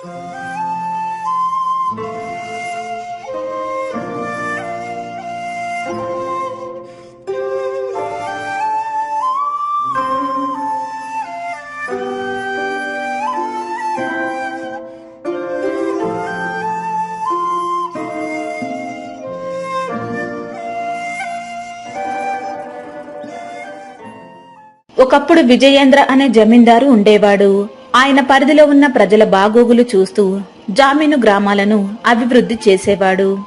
ఒకప్పుడు విజయేంద్ర అనే జమీందారు ఉండేవాడు. ఆయన పరిధిలో ఉన్న ప్రజల బాగోగులు చూస్తూ జామీను గ్రామాలను అభివృద్ధి చేసేవాడు.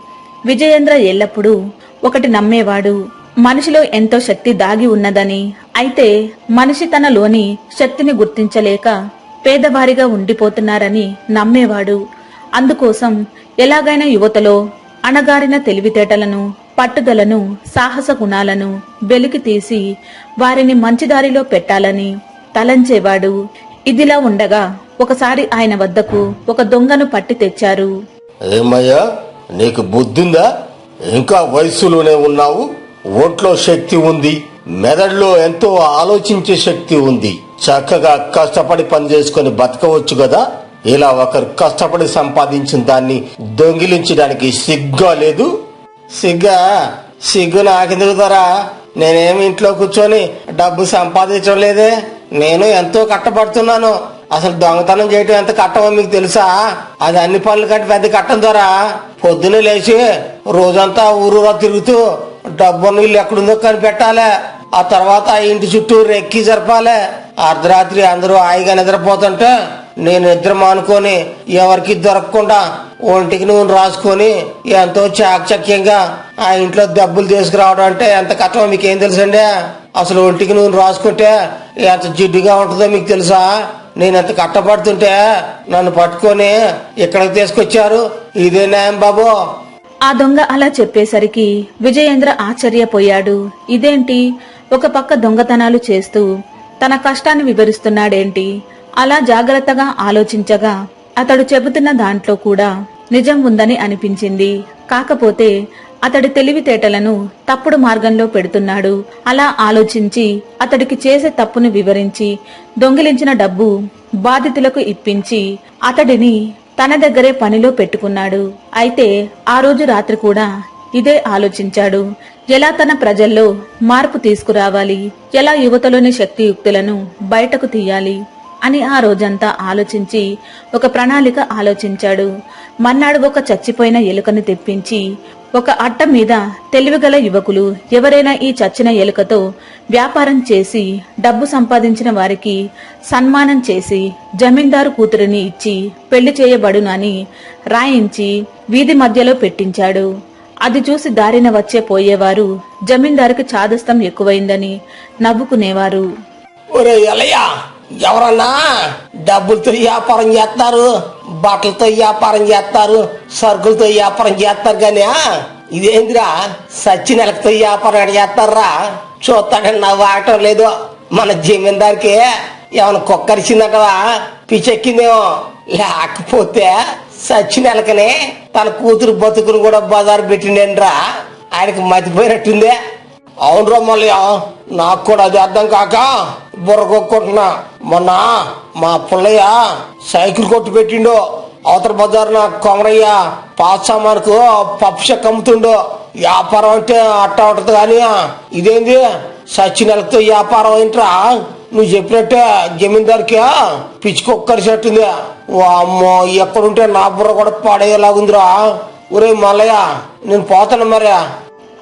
విజయేంద్ర ఎల్లప్పుడూ ఒకటి నమ్మేవాడు. మనిషిలో ఎంతో శక్తి దాగి ఉన్నదని అయితే మనిషి తనలోని శక్తిని గుర్తించలేక పేదవారిగా ఉండిపోతున్నారని నమ్మేవాడు. అందుకోసం ఎలాగైనా యువతలో అణగారిన తెలివితేటలను పట్టుదలను సాహస గుణాలను వెలికి తీసి వారిని మంచిదారిలో పెట్టాలని తలంచేవాడు. ఇదిలా ఉండగా ఒకసారి ఆయన వద్దకు ఒక దొంగను పట్టి తెచ్చారు. ఏమయ్యా నీకు బుద్ధిందా? ఇంకా వయసులోనే ఉన్నావు? ఒంట్లో శక్తి ఉంది. మెదడులో ఎంతో ఆలోచించే శక్తి ఉంది. చక్కగా కష్టపడి పని చేసుకుని బతకవచ్చు కదా? ఇలా ఒకరు కష్టపడి సంపాదించిన దాన్ని దొంగిలించడానికి సిగ్గా లేదు? సిగ్గా? సిగ్గు నాకెందుకు దొరా? నేనేమి ఇంట్లో కూర్చొని డబ్బు సంపాదించడం లేదే? నేను ఎంతో కట్టపడుతున్నాను అసలు దొంగతనం చేయటం ఎంత కట్టమో మీకు తెలుసా? అది అన్ని పనులు కంటే పెద్ద కట్టం ద్వారా. పొద్దున్నే లేచి రోజంతా ఊరూరా తిరుగుతూ డబ్బున్న ఇల్లు ఎక్కడుందో కనిపెట్టాలి. ఆ తర్వాత ఆ ఇంటి చుట్టూ రెక్కి జరపాలి. అర్ధరాత్రి అందరూ హాయిగా నిద్రపోతుంటే నేను నిద్ర మానుకొని ఎవరికి దొరకకుండా ఒంటికి నూనె రాసుకొని ఎంతో చాకచక్యంగా ఆ ఇంట్లో డబ్బులు తీసుకురావడం అంటే ఎంత కష్టమో మీకేం తెలుసండి? అసలు ఒంటికి నూనె రాసుకుంటే ఎంత జిడ్డుగా ఉంటుందో మీకు తెలుసా? నేను ఎంత కట్టపడుతుంటే నన్ను పట్టుకొని ఇక్కడికి తీసుకొచ్చారు. ఇదే న్యాయం బాబు. ఆ దొంగ అలా చెప్పేసరికి విజయేంద్ర ఆశ్చర్యపోయాడు. ఇదేంటి? ఒక పక్క దొంగతనాలు చేస్తూ తన కష్టాన్ని వివరిస్తున్నాడేంటి? అలా జాగ్రత్తగా ఆలోచించగా అతడు చెబుతున్న దాంట్లో కూడా నిజం ఉందని అనిపించింది. కాకపోతే అతడి తెలివితేటలను తప్పుడు మార్గంలో పెడుతున్నాడు. అలా ఆలోచించి అతడికి చేసే తప్పును వివరించి దొంగిలించిన డబ్బు బాధితులకు ఇప్పించి అతడిని తన దగ్గరే పనిలో పెట్టుకున్నాడు. అయితే ఆ రోజు రాత్రి కూడా ఇదే ఆలోచించాడు. ఎలా తన ప్రజల్లో మార్పు తీసుకురావాలి? ఎలా యువతలోని శక్తియుక్తులను బయటకు తీయాలి? అని ఆ రోజంతా ఆలోచించి ఒక ప్రణాళిక ఆలోచించాడు. మన్నాడు ఒక చచ్చిపోయిన ఎలుకను తెప్పించి ఒక అట్ట మీద తెలివిగల యువకులు ఎవరైనా ఈ చచ్చిన ఎలుకతో వ్యాపారం చేసి డబ్బు సంపాదించిన వారికి సన్మానం చేసి జమీందారు కూతురిని ఇచ్చి పెళ్ళి చేయబడునని రాయించి వీధి మధ్యలో పెట్టించాడు. అది చూసి దారిన వచ్చే పోయేవారు జమీందారుకి చాదస్తం ఎక్కువైందని నవ్వుకునేవారు. ఎవరన్నా డబ్బులతో వ్యాపారం చేస్తారు బట్టలతో వ్యాపారం చేస్తారు సరుకులతో వ్యాపారం చేస్తారు కానీ ఇదేందిరా? సచ్చి నెలకతో వ్యాపారం చేస్తారా? చూస్తాడని నా వాడటం లేదు. మన జమీందారికి ఏమైనా కుక్కరిచిందటవా పిచ్చెక్కిందేమో. లేకపోతే సచ్చి నెలకనే తన కూతురు బతుకును కూడా బజారు పెట్టిండేంట్రా ఆయనకి మతిపోయినట్టుందే. అవునరా మళ్ళీ నాకు కూడా అది అర్థం కాక బుర్రకొక్కుంటున్నా మొన్న మా పుల్లయ్య సైకిల్ కొట్టు పెట్టిండు. అవతల బజారున కొమరయ్య పాత సామానుకు పప్పు చెక్క అమ్ముతుండు. వ్యాపారం అంటే అట్ట ఉంటది కానీ ఇదేంది? సచ్చి నెలతో వ్యాపారం ఏంట్రా? నువ్వు చెప్పినట్టే జమీందారికి పిచ్చుకొక్కరిసట్టుంది అమ్మో ఎక్కడుంటే నా బుర్ర కూడా పాడేలాగుందిరా ఒరే మల్లయ్య నేను పోతాను మరే.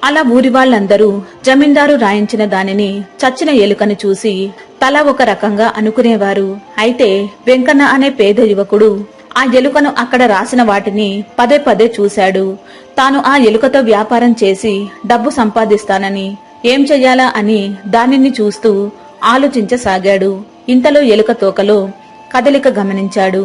అలా ఊరి వాళ్ళందరూ జమీందారు రాయించిన దానిని చచ్చిన ఎలుకను చూసి తల ఒక రకంగా అనుకునేవారు. అయితే వెంకన్న అనే పేద యువకుడు ఆ ఎలుకను అక్కడ రాసిన వాటిని పదే పదే చూశాడు. తాను ఆ ఎలుకతో వ్యాపారం చేసి డబ్బు సంపాదిస్తానని ఏం చెయ్యాలా అని దానిని చూస్తూ ఆలోచించసాగాడు. ఇంతలో ఎలుక తోకలో కదలిక గమనించాడు.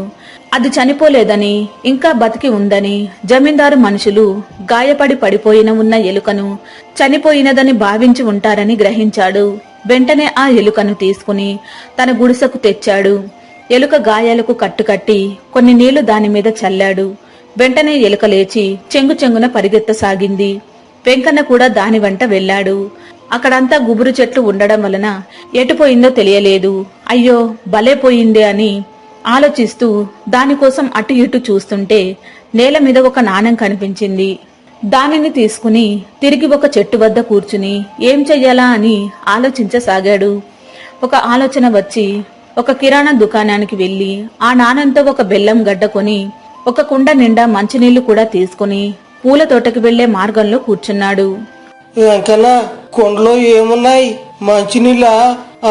అది చనిపోలేదని ఇంకా బతికి ఉందని జమీందారు మనుషులు గాయపడి పడిపోయిన ఉన్న ఎలుకను చనిపోయినదని భావించి ఉంటారని గ్రహించాడు. వెంటనే ఆ ఎలుకను తీసుకుని తన గుడిసెకు తెచ్చాడు. ఎలుక గాయాలకు కట్టుకట్టి కొన్ని నీళ్ళు దాని మీద చల్లాడు. వెంటనే ఎలుక లేచి చెంగు చెంగున పరిగెత్తసాగింది. వెంకన్న కూడా దాని వెంట వెళ్ళాడు. అక్కడంతా గుబురు చెట్లు ఉండడం వలన ఎటుపోయిందో తెలియలేదు. అయ్యో భలే పోయిందే అని ఆలోచిస్తూ దానికోసం అటు ఇటు చూస్తుంటే నేల మీద ఒక నాణెం కనిపించింది. దానిని తీసుకుని తిరిగి ఒక చెట్టు వద్ద కూర్చుని ఏం చెయ్యాలా అని ఆలోచించసాగాడు. ఒక ఆలోచన వచ్చి ఒక కిరాణా దుకాణానికి వెళ్ళి ఆ నాణెంతో ఒక బెల్లం గడ్డ కొని ఒక కుండ నిండా మంచినీళ్ళు కూడా తీసుకుని పూల తోటకి వెళ్ళే మార్గంలో కూర్చున్నాడు. వెంకన్న కొండలో ఏమున్నాయి? మంచినీళ్ళ?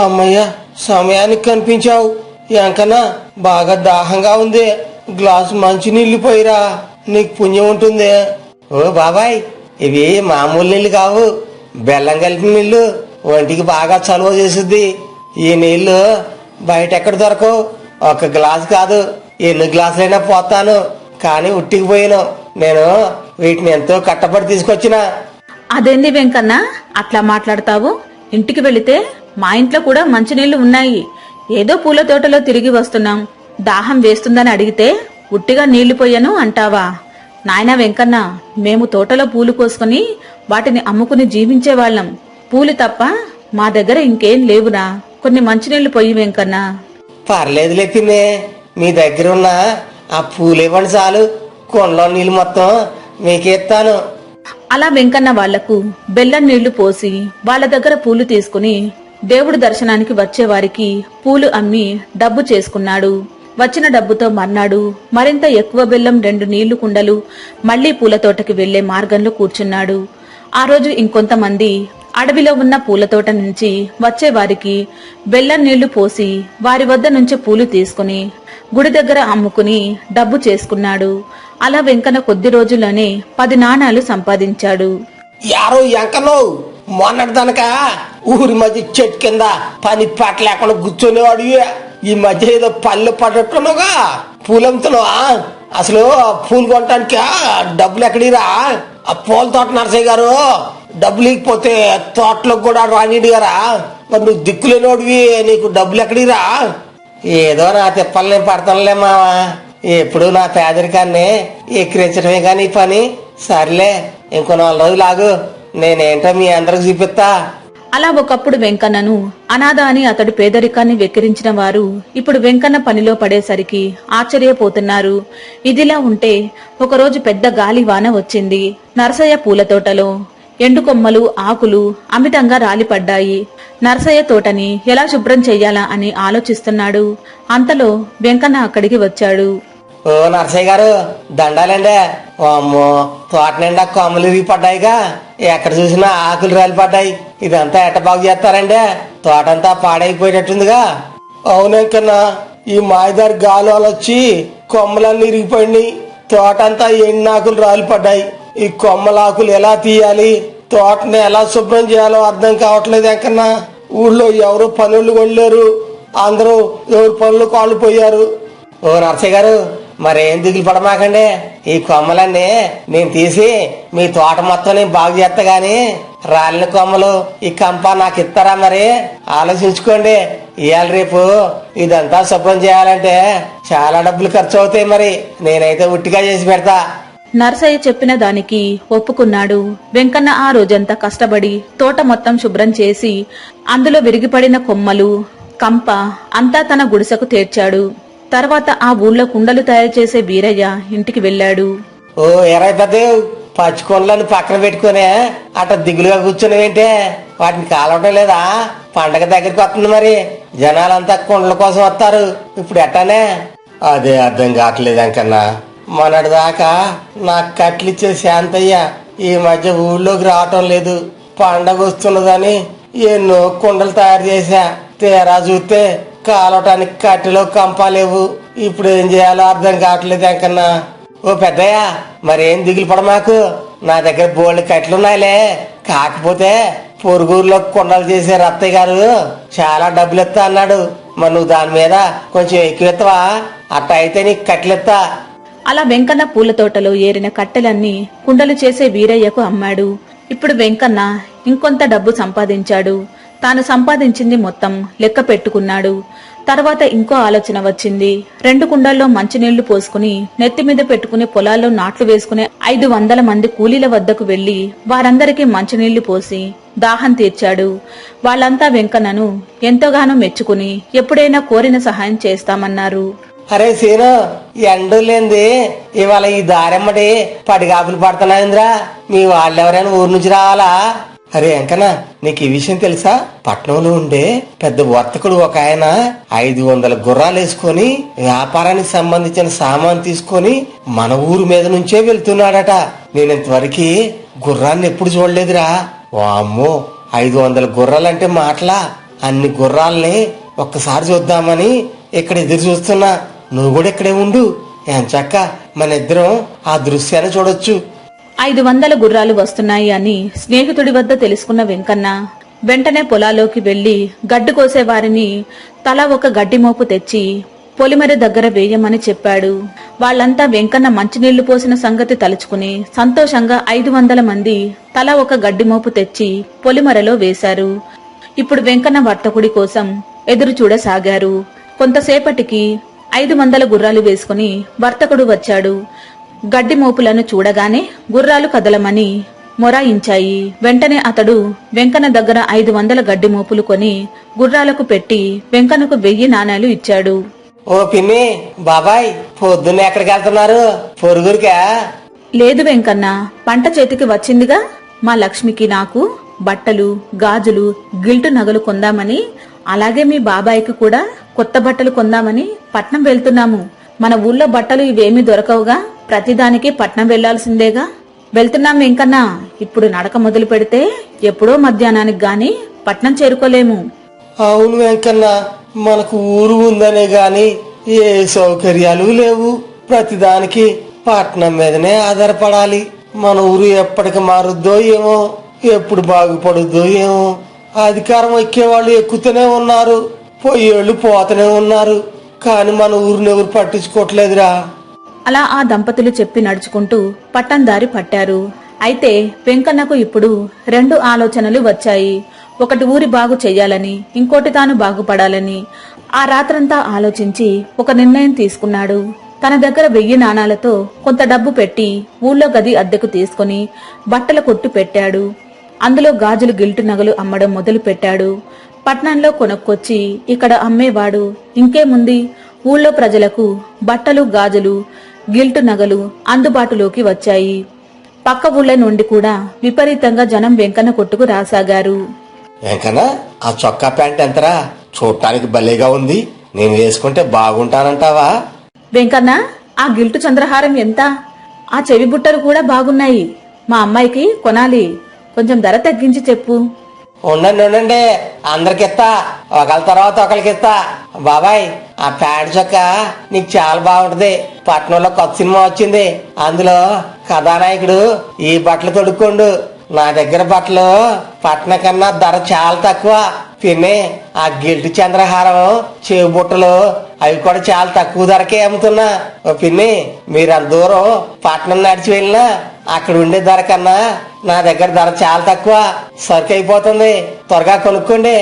అమ్మయ్య సమయానికి కనిపించావు. ఎంకన్నా బాగా దాహంగా ఉంది. గ్లాసు మంచినీళ్ళు పోయిరా. నీకు పుణ్యం ఉంటుంది. ఓ బాబాయ్ ఇవి మామూలు నీళ్ళు కావు. బెల్లం కలిపిన నీళ్ళు ఒంటికి బాగా చలువ చేస్తుంది ఈ నీళ్ళు బయట ఎక్కడ దొరకవు? ఒక గ్లాస్ కాదు. ఎన్ని గ్లాసులైనా పోతాను. కానీ ఉట్టికి పోయాను. నేను వీటిని ఎంతో కట్టబడి తీసుకొచ్చినా. అదేంది వెంకన్న? అట్లా మాట్లాడతావు? ఇంటికి వెళితే మా ఇంట్లో కూడా మంచినీళ్ళు ఉన్నాయి. ఏదో పూల తోటలో తిరిగి వస్తున్నాం. దాహం వేస్తుందని అడిగితే ఉట్టిగా నీళ్ళు పోయను అంటావా? నాయనా వెంకన్న మేము తోటలో పూలు కోసుకుని వాటిని అమ్ముకుని జీవించేవాళ్ళం పూలు తప్ప మా దగ్గర ఇంకేం లేవురా. కొన్ని మంచినీళ్ళు పొయ్యి వెంకన్న. పర్లేదు పిన్నే మీ దగ్గర ఉన్న ఆ పూలు ఇవ్వండి చాలు. కొండలో నీళ్ళు మొత్తం మీకే ఇస్తాను. అలా వెంకన్న వాళ్ళకు బెల్లం నీళ్ళు పోసి వాళ్ళ దగ్గర పూలు తీసుకుని దేవుడి దర్శనానికి వచ్చేవారికి పూలు అమ్మి డబ్బు చేసుకున్నాడు. వచ్చిన డబ్బుతో మర్నాడు మరింత ఎక్కువ బెల్లం రెండు నీళ్ళు కుండలు మళ్ళీ పూల తోటకి వెళ్ళే మార్గంలో కూర్చున్నాడు. ఆ రోజు ఇంకొంతమంది అడవిలో ఉన్న పూలతోట నుంచి వచ్చేవారికి బెల్లం నీళ్ళు పోసి వారి వద్ద నుంచి పూలు తీసుకుని గుడి దగ్గర అమ్ముకుని డబ్బు చేసుకున్నాడు. అలా వెంకన కొద్ది రోజుల్లోనే పది నాణాలు సంపాదించాడు. యారో ఎంకనో మొన్నటి ఊరి మధ్య చెట్టు కింద పని పాట లేకుండా కూర్చునేవాడు ఈ మధ్య ఏదో పళ్ళు పడట్టున్నావుగా పూలంతున్నావా అసలు పూలు కొనటానికి? డబ్బులు ఎక్కడిరా? ఆ పూల తోట నరసయ్య గారు డబ్బులు ఇకపోతే తోటలోకి కూడా రానిడు గారా? మరి నువ్వు దిక్కులేనోడివి నీకు డబ్బులు ఎక్కడిరా? ఏదో నా తిప్పలు నేను పడతానులే మావా. ఎప్పుడు నా పేదరికాన్ని ఎక్కిరించడమే కానీ పని. సర్లే ఇంకో నాలుగు రోజులు ఆగు. నేనేంటో మీ అందరికి చూపిస్తా. అలా ఒకప్పుడు వెంకన్నను అనాథ అని అతడు పేదరికాన్ని వెక్కిరించిన వారు ఇప్పుడు వెంకన్న పనిలో పడేసరికి ఆశ్చర్యపోతున్నారు. ఇదిలా ఉంటే ఒకరోజు పెద్ద గాలి వాన వచ్చింది. నరసయ్య పూల తోటలో ఎండు కొమ్మలు ఆకులు అమితంగా రాలిపడ్డాయి. నరసయ్య తోటని ఎలా శుభ్రం చెయ్యాలా అని ఆలోచిస్తున్నాడు. అంతలో వెంకన్న అక్కడికి వచ్చాడు. ఓ నరసయ్య గారు దండాలండి. అమ్మో తోట నిండా కొమ్మలు ఇరిగి పడ్డాయిగా. ఎక్కడ చూసినా ఆకులు రాలిపడ్డాయి ఇదంతా ఎట్ట బాగు చేస్తారండి? తోటంతా పాడైపోయేటట్టుందిగా అవునకన్నా ఈ మాయదారి గాలులు వచ్చి కొమ్మలన్నీ ఇరిగిపోయినాయి. తోటంతా ఎండాకులు రాలిపడ్డాయి ఈ కొమ్మలాకులు ఎలా తీయాలి? తోటని ఎలా శుభ్రం చేయాలో అర్థం కావట్లేదు ఎంకన్నా ఊళ్ళో ఎవరు పనులు కొనలేరు. అందరూ ఎవరు పనులు కాళ్ళు పోయారు. ఓ నర్సయ్య గారు మరేం దిగులు పడమాకండి ఈ కొమ్మలన్నీ నేను తీసి మీ తోట మొత్తం నేను బాగు చేస్తా గాని రాలిన కొమ్మలు ఈ కంప నాకు ఇస్తారా మరి? ఆలోచించుకోండి. ఇవాళ రేపు ఇదంతా శుభ్రం చేయాలంటే చాలా డబ్బులు ఖర్చు అవుతాయి మరి. నేనైతే ఉట్టిగా చేసి పెడతా. నర్సయ్య చెప్పిన దానికి ఒప్పుకున్నాడు. వెంకన్న ఆ రోజంతా కష్టపడి తోట మొత్తం శుభ్రం చేసి అందులో విరిగిపడిన కొమ్మలు కంప అంతా తన గుడిసెకు తీర్చాడు. తర్వాత ఆ ఊళ్ళో కుండలు తయారు చేసే వీరయ్య ఇంటికి వెళ్ళాడు. ఓ ఎరై పెద్ద పచ్చి కొండలను పక్కన పెట్టుకునే అట్ట దిగులుగా కూర్చునేవేంటే వాటిని కాలవటం లేదా? పండగ దగ్గరికి వస్తుంది మరి. జనాలంతా కొండల కోసం వస్తారు. ఇప్పుడు ఎట్టానే? అదే అర్థం కావట్లేదు అంకన్నా. మొన్నటి దాకా నాకు కట్లిచ్చే శాంతయ్య ఈ మధ్య ఊళ్ళోకి రావటం లేదు. పండగ వస్తున్నదని ఎన్నో కుండలు తయారు చేశా. తీరా చూస్తే కాలవటానికి కట్టెలో కంపాలేవు ఇప్పుడు ఏం చేయాలో అర్థం కావట్లేదు అంకన్నా. ఓ పెద్దయ్య మరేం దిగులు పడ మాకు? నా దగ్గర బోల్డ్ కట్టెలున్నాయిలే కాకపోతే పొరుగురులో కొండలు చేసే రత్తయ్య గారు. చాలా డబ్బులు ఇస్తా అన్నాడు. మరి నువ్వు దాని మీద కొంచెం ఎక్కువ ఇస్తావా అట్ట అయితే నీకు కట్లు అలా వెంకన్న పూల తోటలో ఏరిన కట్టెలన్నీ కుండలు చేసే వీరయ్యకు అమ్మాడు. ఇప్పుడు వెంకన్న ఇంకొంత డబ్బు సంపాదించాడు. తాను సంపాదించింది మొత్తం లెక్క పెట్టుకున్నాడు. తర్వాత ఇంకో ఆలోచన వచ్చింది. రెండు కుండల్లో మంచినీళ్ళు పోసుకుని నెత్తి మీద పెట్టుకుని పొలాల్లో నాట్లు వేసుకునే ఐదు వందల మంది కూలీల వద్దకు వెళ్ళి వారందరికీ మంచినీళ్ళు పోసి దాహం తీర్చాడు. వాళ్ళంతా వెంకన్నను ఎంతగానో మెచ్చుకుని ఎప్పుడైనా కోరిన సహాయం చేస్తామన్నారు. అరే సీను ఎండు లేంది ఇవాళ ఈ దారెమ్మటి పడిగాపులు పడుతున్నాయిందిరా. మీ వాళ్ళెవరైనా ఊరు నుంచి రావాలా? అరే ఎంకనా నీకు ఈ విషయం తెలుసా? పట్నంలో ఉండే పెద్ద వర్తకుడు ఒక ఆయన ఐదు వందల గుర్రాలు వేసుకొని వ్యాపారానికి సంబంధించిన సామాన్ తీసుకొని మన ఊరు మీద నుంచే వెళ్తున్నాడట. నేను ఇంతవరకు గుర్రాన్ని ఎప్పుడు చూడలేదురా. వామ్మో ఐదు వందల గుర్రాలంటే మాటలా? అన్ని గుర్రాల్ని ఒక్కసారి చూద్దామని ఇక్కడ ఎదురు చూస్తున్నా. నువ్వు కూడా ఇక్కడే ఉండు. ఎంచక్క మన ఇద్దరం ఆ దృశ్యాన్ని చూడొచ్చు. ఐదు వందల గుర్రాలు వస్తున్నాయి అని స్నేహితుడి వద్ద తెలుసుకున్న వెంకన్న వెంటనే పొలాల్లోకి వెళ్ళి గడ్డి కోసేవారిని తల తలా ఒక గడ్డి మోపు తెచ్చి పొలిమరి దగ్గర వేయమని చెప్పాడు. వాళ్ళంతా వెంకన్న మంచినీళ్ళు పోసిన సంగతి తలుచుకుని సంతోషంగా ఐదు వందల మంది తలా ఒక గడ్డి మోపు తెచ్చి పొలిమరలో వేశారు. ఇప్పుడు వెంకన్న వర్తకుడి కోసం ఎదురు చూడసాగారు. కొంతసేపటికి ఐదు వందల గుర్రాలు వేసుకుని వర్తకుడు వచ్చాడు. గడ్డి మోపులను చూడగానే గుర్రాలు కదలమని మొరాయించాయి. వెంటనే అతడు వెంకన్న దగ్గర ఐదు వందల గడ్డి మోపులు కొని గుర్రాలకు పెట్టి వెంకన్నకు వెయ్యి నాణేలు ఇచ్చాడు. ఓ పిన్ని బాబాయ్ పొద్దున్న ఎక్కడికి వెళ్తున్నారు? పొరుగురికా? లేదు వెంకన్న పంట చేతికి వచ్చిందిగా. మా లక్ష్మికి నాకు బట్టలు గాజులు గిల్టు నగలు కొందామని అలాగే మీ బాబాయికి కూడా కొత్త బట్టలు కొందామని పట్నం వెళ్తున్నాము. మన ఊళ్ళో బట్టలు ఇవేమీ దొరకవుగా. ప్రతిదానికి పట్నం వెళ్ళాల్సిందేగా వెళ్తున్నాం వెంకన్నా. ఇప్పుడు నడక మొదలు పెడితే ఎప్పుడో మధ్యాహ్నానికి గాని పట్నం చేరుకోలేము. అవును వెంకన్న మనకు ఊరు ఉందనే గాని ఏ సౌకర్యాలు లేవు. ప్రతిదానికి పట్నం మీదనే ఆధారపడాలి. మన ఊరు ఎప్పటికి మారుద్దో ఏమో ఎప్పుడు బాగుపడుద్దో ఏమో. అధికారం ఎక్కేవాళ్ళు ఎక్కుతూనే ఉన్నారు. పోయేళ్ళు పోతూనే ఉన్నారు. కానీ మన ఊరిని ఎవరు పట్టించుకోవట్లేదురా. అలా ఆ దంపతులు చెప్పి నడుచుకుంటూ పట్టందారి పట్టారు. అయితే వెంకన్నకు ఇప్పుడు రెండు ఆలోచనలు వచ్చాయి. ఒకటి ఊరి బాగు చెయ్యాలని ఇంకోటి తాను బాగుపడాలని. ఆ రాత్రంతా ఆలోచించి ఒక నిర్ణయం తీసుకున్నాడు. తన దగ్గర వెయ్యి నాణాలతో కొంత డబ్బు పెట్టి ఊళ్ళో గది అద్దెకు తీసుకుని బట్టల కొట్టు పెట్టాడు. అందులో గాజులు గిల్టు నగలు అమ్మడం మొదలు పెట్టాడు. పట్నంలో కొనుక్కొచ్చి ఇక్కడ అమ్మేవాడు. ఇంకేముంది? ఊళ్ళో ప్రజలకు బట్టలు గాజులు గిల్టు నగలు అందుబాటులోకి వచ్చాయి. పక్క ఊళ్ళ నుండి కూడా విపరీతంగా జనం వెంకన్న కొట్టుకు రాసాగారు. వెంకన్న ఆ చొక్కా ప్యాంట్ ఎంతరా? చూడటానికి భలేగా ఉంది. నేను వేసుకుంటే బాగుంటానంటావా? వెంకన్న ఆ గిల్టు చంద్రహారం ఎంత? ఆ చెవి బుట్టలు కూడా బాగున్నాయి. మా అమ్మాయికి కొనాలి. కొంచెం ధర తగ్గించి చెప్పు. ఉండండి ఉండండి. అందరికి ఇస్తా. ఒకళ్ళ తర్వాత ఒకరికి ఇస్తా. బాబాయ్ ఆ ప్యాడ్ చొక్క నీకు చాలా బాగుంటది. పట్నంలో కొత్త సినిమా వచ్చింది. అందులో కథానాయకుడు ఈ బట్టలు తొడుక్కోండు. నా దగ్గర బట్టలు పట్నం కన్నా ధర చాలా తక్కువ. పిన్నే ఆ గిల్టు చంద్రహారం చేబుట్టలు అవి కూడా చాలా తక్కువ ధరకే అమ్ముతున్నా. ఓ పిన్ని మీరు అంత దూరం పట్నం నడిచి వెళ్ళినా అక్కడ ఉండే ధర కన్నా నా దగ్గర ధర చాలా తక్కువ. సరుకు అయిపోతుంది. త్వరగా కొనుక్కోండి.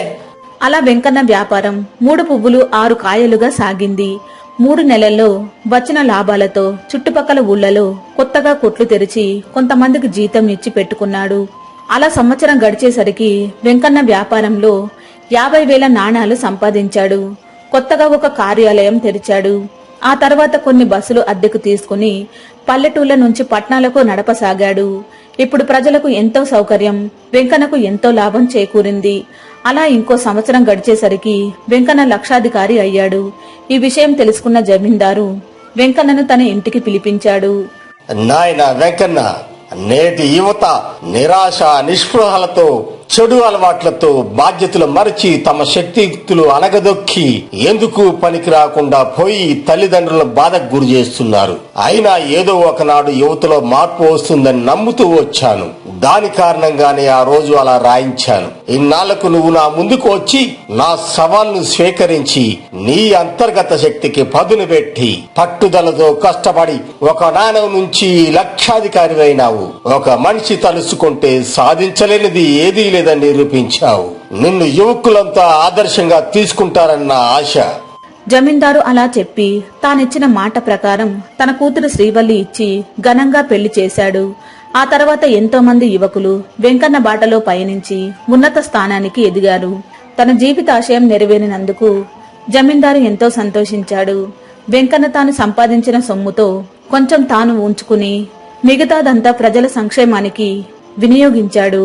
అలా వెంకన్న వ్యాపారం మూడు పువ్వులు ఆరు కాయలుగా సాగింది. మూడు నెలల్లో వచ్చిన లాభాలతో చుట్టుపక్కల ఊళ్ళలో కొత్తగా కొట్లు తెరిచి కొంతమందికి జీతం ఇచ్చి పెట్టుకున్నాడు. అలా సంవత్సరం గడిచేసరికి వెంకన్న వ్యాపారంలో యాభై వేల నాణాలు సంపాదించాడు. కొత్తగా ఒక కార్యాలయం తెరిచాడు. ఆ తర్వాత కొన్ని బస్సులు అద్దెకు తీసుకుని పల్లెటూళ్ళ నుంచి పట్నాలకు నడపసాగాడు. ఇప్పుడు ప్రజలకు ఎంతో సౌకర్యం వెంకన్నకు ఎంతో లాభం చేకూరింది. అలా ఇంకో సంవత్సరం గడిచేసరికి వెంకన్న లక్షాధికారి అయ్యాడు. ఈ విషయం తెలుసుకున్న జమీందారు వెంకన్నను తన ఇంటికి పిలిపించాడు. నాయన వెంకన్న నేటి యువత నిరాశ నిస్పృహలతో చెడు అలవాట్లతో బాధ్యతలు మరచి తమ శక్తియుక్తులు అనగదొక్కి ఎందుకు పనికి రాకుండా పోయి తల్లిదండ్రులను బాధకు గురి చేస్తున్నారు. అయినా ఏదో ఒకనాడు యువతలో మార్పు వస్తుందని నమ్ముతూ వచ్చాను. దాని కారణంగానే ఆ రోజు అలా రాయించాను. ఇన్నాళ్ళకు నువ్వు నా ముందుకు వచ్చి నా సవాల్ను స్వీకరించి నీ అంతర్గత శక్తికి పదును పెట్టి పట్టుదలతో కష్టపడి ఒక నాణం నుంచి లక్షాధికారి అయినావు ఒక మనిషి తలుసుకుంటే సాధించలేనిది ఏదీ లేదు. మీద నిరూపించావు. నిన్ను యువకులంతా ఆదర్శంగా తీసుకుంటారన్న ఆశ. జమీందారు అలా చెప్పి తానిచ్చిన మాట ప్రకారం తన కూతురు శ్రీవల్లి ఇచ్చి ఘనంగా పెళ్ళి చేశాడు. ఆ తర్వాత ఎంతో మంది యువకులు వెంకన్న బాటలో పయనించి ఉన్నత స్థానానికి ఎదిగారు. తన జీవితాశయం నెరవేరినందుకు జమీందారు ఎంతో సంతోషించాడు. వెంకన్న తాను సంపాదించిన సొమ్ముతో కొంచెం తాను ఉంచుకుని మిగతాదంతా ప్రజల సంక్షేమానికి వినియోగించాడు.